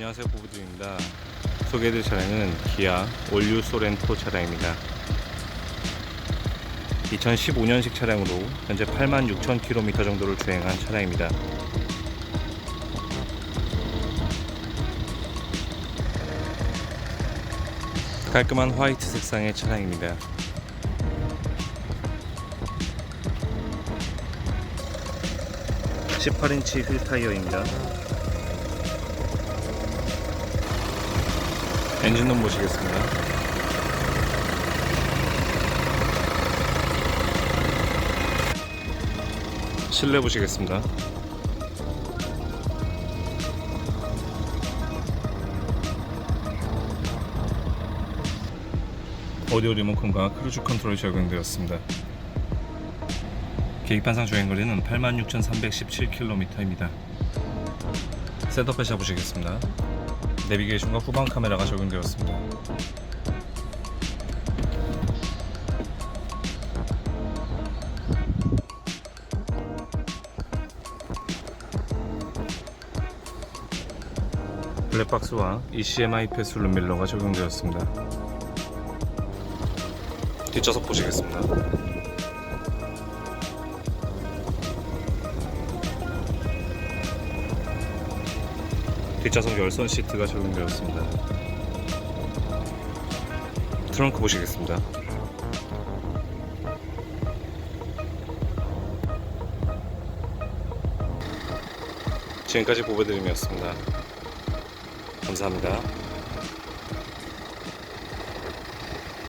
안녕하세요 부부들입니다. 소개해드릴 차량은 기아 올류 소렌토 차량입니다. 2015년식 차량으로 현재 86,000km 정도를 주행한 차량입니다. 깔끔한 화이트 색상의 차량입니다. 18인치 휠 타이어입니다 엔진룸 보시겠습니다. 실내 보시겠습니다. 오디오 리모컨과 크루즈 컨트롤이 적용되었습니다. 계기판상 주행거리는 86,317km입니다. 셋업해셔 보시겠습니다. 내비게이션과 후방 카메라가 적용되었습니다. 블랙박스와 ECMI 패스 룸 밀러가 적용되었습니다. 뒷좌석 보시겠습니다. 뒷좌석 열선 시트가 적용되었습니다. 트렁크 보시겠습니다. 지금까지 보배드림이었습니다. 감사합니다.